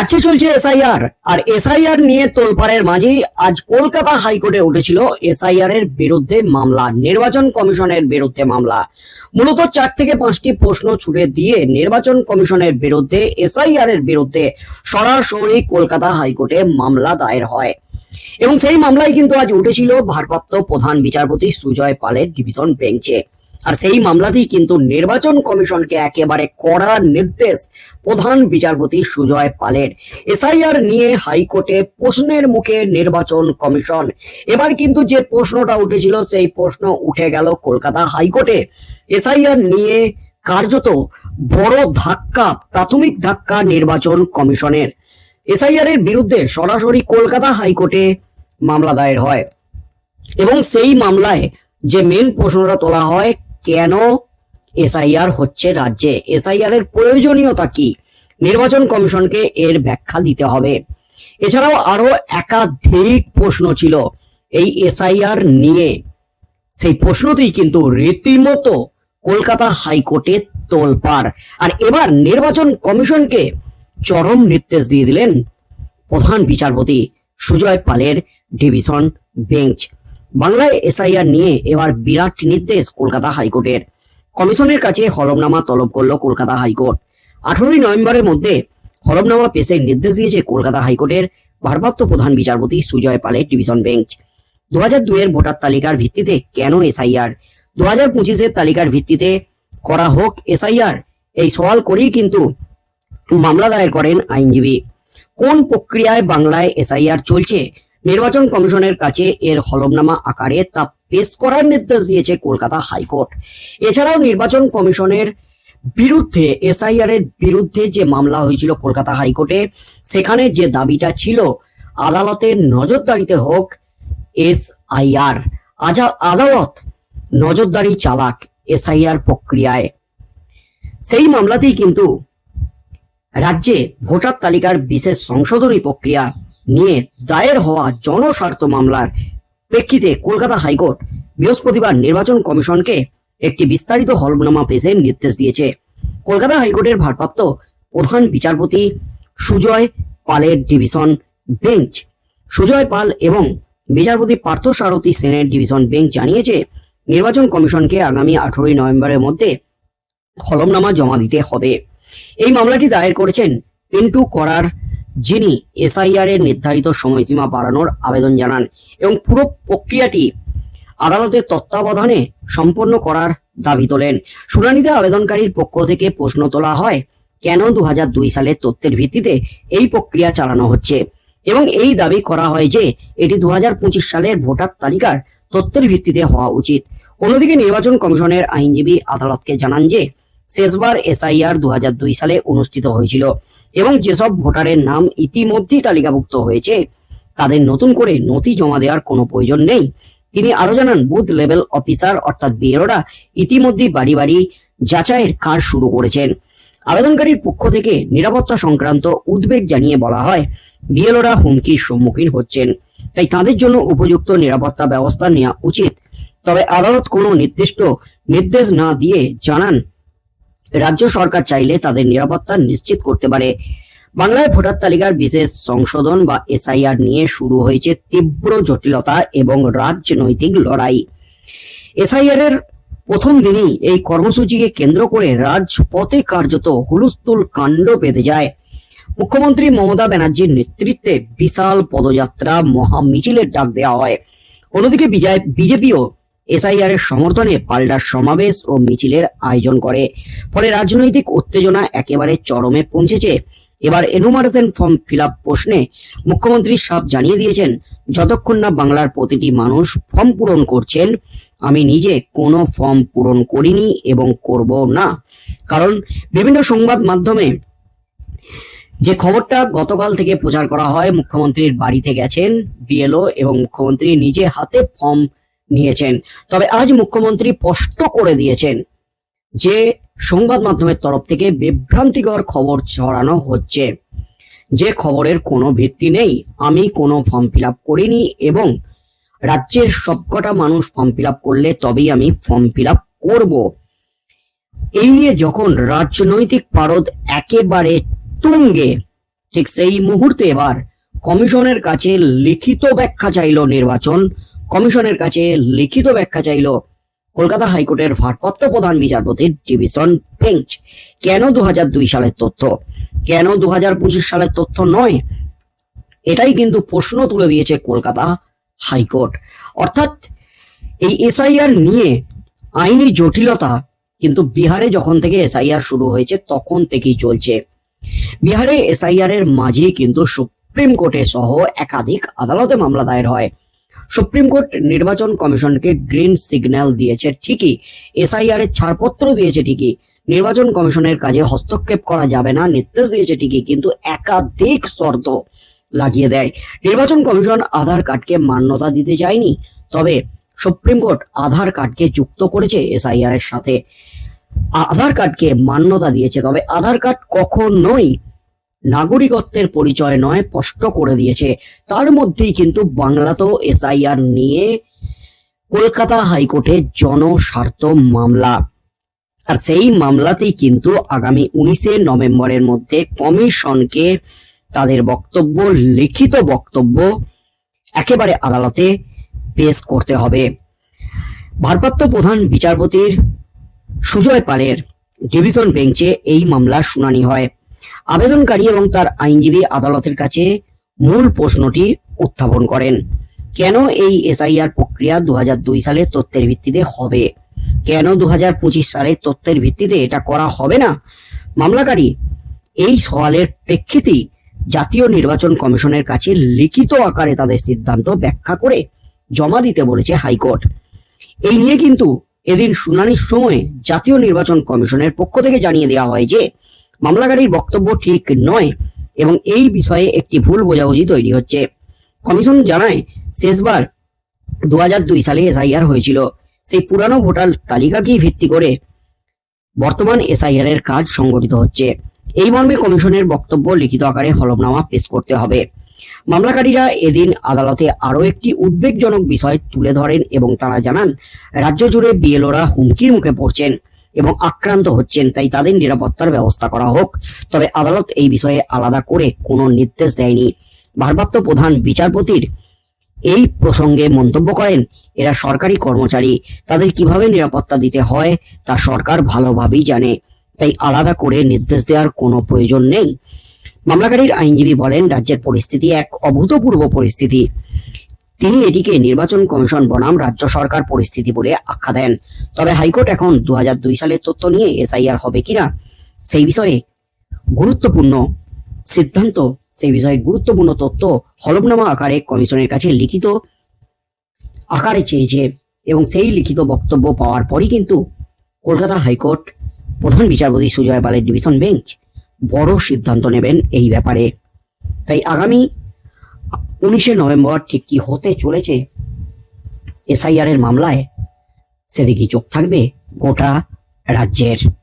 রাজ্যে চলছে এসআইআর আর এসআইআর নিয়ে তোলপাড়ের মাঝেই আজ কলকাতা হাইকোর্টে উঠেছিল এসআইআর এর বিরুদ্ধে মামলা, নির্বাচন কমিশনের বিরুদ্ধে মামলা। মূলত চার থেকে পাঁচটি প্রশ্ন ছুড়ে দিয়ে নির্বাচন কমিশনের বিরুদ্ধে এসআইআর এর বিরুদ্ধে সরাসরি কলকাতা হাইকোর্টে মামলা দায়ের হয়। এবং সেই মামলায় কিন্তু আজ উঠেছিল ভারপ্রাপ্ত প্রধান বিচারপতি সুজয় পালের ডিভিশন বেঞ্চে। আর সেই মামলাতেই কিন্তু নির্বাচন কমিশনকে একেবারে কড়া নির্দেশ প্রধান বিচারপতি সুজয় পালের। এসআইআর নিয়ে হাইকোর্টে প্রশ্নের মুখে নির্বাচন কমিশন। এবার কিন্তু যে প্রশ্নটা উঠেছিল, সেই প্রশ্ন উঠে গেল কলকাতা হাইকোর্টে। এসআইআর নিয়ে কার্যত বড় ধাক্কা, প্রাথমিক ধাক্কা নির্বাচন কমিশনের। এসআইআর এর বিরুদ্ধে সরাসরি কলকাতা হাইকোর্টে মামলা দায়ের হয়। এবং সেই মামলায় যে মেন প্রশ্নটা তোলা হয় কেন এসআইআর হচ্ছে রাজ্যে? এসআইআর এর প্রয়োজনীয়তা কি? নির্বাচন কমিশনকে এর ব্যাখ্যা দিতে হবে। এছাড়াও আরও একাধিক প্রশ্ন ছিল এই এসআইআর নিয়ে। সেই প্রশ্নটি কিন্তু রীতিমতো কলকাতা হাইকোর্টে তোলপাড়। আর এবার নির্বাচন কমিশনকে চরম নির্দেশ দিয়ে দিলেন প্রধান বিচারপতি সুজয় পালের ডিভিশন বেঞ্চ। বাংলায় এসআইআর নিয়ে এবার বিরাট নির্দেশ কলকাতা হাইকোর্টের। কমিশনের কাছে হলফনামা তলব করল কলকাতা হাইকোর্ট। আঠারোই নভেম্বরের মধ্যে হলফনামা পেশের নির্দেশ দিয়েছে কলকাতা হাইকোর্টের ভারপ্রাপ্ত প্রধান বিচারপতি সুজয় পালের ডিভিশন বেঞ্চ। দু হাজার দুইয়ের ভোটার তালিকার ভিত্তিতে কেন এসআইআর? দু হাজার পঁচিশের তালিকার ভিত্তিতে করা হোক এসআইআর, এই সওয়াল করেই কিন্তু মামলা দায়ের করেন আইনজীবী। কোন প্রক্রিয়ায় বাংলায় এসআইআর চলছে? নির্বাচন কমিশনের কাছে এর হলফনামা আকারে তা পেশ করার নির্দেশ দিয়েছে কলকাতা হাইকোর্ট। এছাড়াও নির্বাচন কমিশনের বিরুদ্ধে এসআইআর এর বিরুদ্ধে যে মামলা হয়েছিল কলকাতা হাইকোর্টে, সেখানে যে দাবিটা ছিল, আদালতের নজরদারিতে হোক, এসআইআর আদালত নজরদারি চালাক এসআইআর প্রক্রিয়ায়। সেই মামলাতেই কিন্তু রাজ্যে ভোটার তালিকার বিশেষ সংশোধনী প্রক্রিয়া নিয়ে দায়ের হওয়া জনস্বার্থ মামলার প্রেক্ষিতে কলকাতা হাইকোর্ট বৃহস্পতিবার নির্বাচন কমিশনকে একটি বিস্তারিত হলফনামা পেশের নির্দেশ দিয়েছে। কলকাতা হাইকোর্টের ভারপ্রাপ্ত প্রধান বিচারপতি সুজয় পালের ডিভিশন বেঞ্চ। সুজয় পাল এবং বিচারপতি পার্থ সারথী সেনের ডিভিশন বেঞ্চ জানিয়েছে, নির্বাচন কমিশনকে আগামী আঠারোই নভেম্বরের মধ্যে হলফনামা জমা দিতে হবে। এই মামলাটি দায়ের করেছেন পিন্টু করার যিনি এসআইআর এর নির্ধারিত সময়সীমা বাড়ানোর আবেদন জানান এবং পুরো প্রক্রিয়াটি আদালতের তত্ত্বাবধানে সম্পন্ন করার দাবি তোলেন। শুনানিতে আবেদনকারীর পক্ষ থেকে প্রশ্ন তোলা হয়, কেন দু হাজার দুই সালের তথ্যের ভিত্তিতে এই প্রক্রিয়া চালানো হচ্ছে? এবং এই দাবি করা হয় যে, এটি দু হাজার পঁচিশ সালের ভোটার তালিকার তথ্যের ভিত্তিতে হওয়া উচিত। অন্যদিকে নির্বাচন কমিশনের আইনজীবী আদালতকে জানান যে শেষবার এসআইআর দু হাজার দুই সালে অনুষ্ঠিত হয়েছিল এবং যেসব ভোটারের নাম ইতিমধ্যেই তালিকাভুক্ত হয়েছে, তাদের নতুন করে নথি জমা দেওয়ার কোনো প্রয়োজন নেই। তিনি আরও জানান, বুথ লেভেল অফিসার অর্থাৎ বিএলওরা ইতিমধ্যেই বাড়ি বাড়ি যাচাইয়ের কাজ শুরু করেছেন। আবেদনকারীর পক্ষ থেকে নিরাপত্তা সংক্রান্ত উদ্বেগ জানিয়ে বলা হয়, বিএলওরা হুমকির সম্মুখীন হচ্ছেন। তাই তাদের জন্য উপযুক্ত নিরাপত্তা ব্যবস্থা নেওয়া উচিত। তবে আদালত কোনো নির্দিষ্ট নির্দেশ না দিয়ে জানান রাজ্য সরকার চাইলে তাদের নিরাপত্তা নিশ্চিত করতে পারে। বাংলায় ভোটার তালিকার বিশেষ সংশোধন বা এসআইআর নিয়ে শুরু হয়েছে তীব্র জটিলতা এবং রাজনৈতিক লড়াই। এসআইআর এর প্রথম দিনেই এই কর্মসূচিকে কেন্দ্র করে রাজপথে কার্যত হুলস্থুল কাণ্ড বেঁধে যায়। মুখ্যমন্ত্রী মমতা ব্যানার্জির নেতৃত্বে বিশাল পদযাত্রা মহা মিছিলের ডাক দেওয়া হয়। অন্যদিকে বিজেপিও এসআইআর এর সমর্থনে পাল্টা সমাবেশ ও মিছিলের আয়োজন করে। ফলে রাজনৈতিক উত্তেজনা একেবারে চরমে পৌঁছেছে। এবার এনুমারেশন ফর্ম ফিল আপ প্রশ্নে মুখ্যমন্ত্রী সাপ জানিয়ে দিয়েছেন, যতক্ষণ না বাংলার প্রতিটি মানুষ ফর্ম পূরণ করছেন, আমি নিজে কোনো ফর্ম পূরণ করিনি এবং করব না। কারণ বিভিন্ন সংবাদ মাধ্যমে যে খবরটা গতকাল থেকে প্রচার করা হয়, মুখ্যমন্ত্রীর বাড়িতে গেছেন বিএলও এবং মুখ্যমন্ত্রী নিজে হাতে ফর্ম নিয়েছেন। তবে আজ মুখ্যমন্ত্রী স্পষ্ট করে দিয়েছেন যে সংবাদ মাধ্যমের তরফ থেকে বিভ্রান্তিকর খবর ছড়ানো হচ্ছে। যে খবরের কোনো ভিত্তি নেই। আমি কোনো ফর্ম ফিল করিনি এবং রাজ্যের সবকটা মানুষ ফর্ম ফিল করলে তবেই আমি ফর্ম ফিল করব। এই নিয়ে যখন রাজনৈতিক পারদ একেবারে তুঙ্গে, ঠিক সেই মুহূর্তে এবার কমিশনের কাছে লিখিত ব্যাখ্যা চাইল নির্বাচন কমিশনের কাছে লিখিত ব্যাখ্যা চাইল কলকাতা হাইকোর্টের ভারপ্রাপ্ত প্রধান বিচারপতির ডিভিশন বেঞ্চ কেন দু হাজার দুই সালের তথ্য? কেন দু হাজার পঁচিশ সালের তথ্য নয়? এটাই কিন্তু প্রশ্ন তুলে দিয়েছে কলকাতা হাইকোর্ট। অর্থাৎ এই এসআইআর নিয়ে আইনি জটিলতা কিন্তু বিহারে যখন থেকে এসআইআর শুরু হয়েছে তখন থেকেই চলছে। বিহারে এসআইআর এর মাঝে কিন্তু সুপ্রিম কোর্টে সহ একাধিক আদালতে মামলা দায়ের হয়। সুপ্রিম কোর্ট নির্বাচন কমিশনকে গ্রিন সিগন্যাল দিয়েছে ঠিকই, এসআইআর এর ছাড়পত্র দিয়েছে ঠিকই, নির্বাচন কমিশনের কাজে হস্তক্ষেপ করা যাবে না, নির্দেশ দিয়েছে ঠিকই, কিন্তু একাধিক শর্ত লাগিয়ে দেয়। নির্বাচন কমিশন আধার কার্ডকে মান্যতা দিতে চায়নি, তবে সুপ্রিম কোর্ট আধার কার্ডকে যুক্ত করেছে এসআইআর এর সাথে। আধার কার্ডকে মান্যতা দিয়েছে, তবে আধার কার্ড কখনোই নাগরিকত্বের পরিচয় নয়, স্পষ্ট করে দিয়েছে। তার মধ্যেই কিন্তু বাংলাতেও এসআইআর নিয়ে কলকাতা হাইকোর্টে জনস্বার্থ মামলা। আর সেই মামলাতেই কিন্তু আগামী উনিশে নভেম্বরের মধ্যে কমিশনকে তাদের বক্তব্য, লিখিত বক্তব্য একেবারে আদালতে পেশ করতে হবে। ভারপ্রাপ্ত প্রধান বিচারপতির সুজয় পালের ডিভিশন বেঞ্চে এই মামলার শুনানি হয়। আবেদনকারী এবং তার আইনজীবী আদালতের কাছে মূল প্রশ্নটি উত্থাপন করেন। কেন এই এসআইআর প্রক্রিয়া দু সালের তথ্যের ভিত্তিতে হবে? কেন দু সালের তথ্যের ভিত্তিতে এটা করা হবে না? মামলাকারী, এই সওয়ালের প্রেক্ষিতেই জাতীয় নির্বাচন কমিশনের কাছে লিখিত আকারে তাদের সিদ্ধান্ত ব্যাখ্যা করে জমা দিতে বলেছে হাইকোর্ট। এই নিয়ে কিন্তু এদিন শুনানির সময় জাতীয় নির্বাচন কমিশনের পক্ষ থেকে জানিয়ে দেওয়া হয় যে মামলাকারীর বক্তব্য ঠিক নয় এবং এই বিষয়ে একটি ভুল বোঝাবুঝি তৈরি হচ্ছে। কমিশন জানায়, শেষবার দু দুই সালে এসআইআর হয়েছিল। সেই পুরানো ভোটার তালিকাকেই ভিত্তি করে বর্তমান এসআইআর এর কাজ সংগঠিত হচ্ছে? এই মর্মে কমিশনের বক্তব্য লিখিত আকারে হলফনামা পেশ করতে হবে। মামলাকারীরা এদিন আদালতে আরও একটি উদ্বেগজনক বিষয় তুলে ধরেন এবং তারা জানান, রাজ্য জুড়ে বিএলওরা হুমকির মুখে পড়ছেন। এবং আক্রান্ত হচ্ছেন, তাই তাদের নিরাপত্তার ব্যবস্থা করা হোক। তবে আদালত এই বিষয়ে আলাদা করে কোনো নির্দেশ দেয়নি। ভারপ্রাপ্ত প্রধান বিচারপতির এই প্রসঙ্গে মন্তব্য করেন, এরা সরকারি কর্মচারী, তাদের কীভাবে নিরাপত্তা দিতে হয় তা সরকার ভালোভাবেই জানে, তাই আলাদা করে নির্দেশ দেওয়ার কোনো প্রয়োজন নেই। মামলাকারীর আইনজীবী বলেন, রাজ্যের পরিস্থিতি এক অভূতপূর্ব পরিস্থিতি। তিনি এটিকে নির্বাচন কমিশন বনাম রাজ্য সরকার পরিস্থিতি বলে আখ্যা দেন। তবে হাইকোর্ট এখন দু হাজার দুই সালের তথ্য নিয়ে এসআইআর হবে কিনা, সেই বিষয়ে গুরুত্বপূর্ণ সিদ্ধান্ত, সেই বিষয়ে গুরুত্বপূর্ণ তথ্য হলফনামা আকারে কমিশনের কাছে লিখিত আকারে চেয়েছে এবং সেই লিখিত বক্তব্য পাওয়ার পরই কিন্তু কলকাতা হাইকোর্ট প্রধান বিচারপতি সুজয় পালের ডিভিশন বেঞ্চ বড় সিদ্ধান্ত নেবেন এই ব্যাপারে। তাই আগামী উনিশে নভেম্বর ঠিক কি হতে চলেছে? এসআইআর এর মামলায় সেদিকে চোখ থাকবে গোটা রাজ্যের।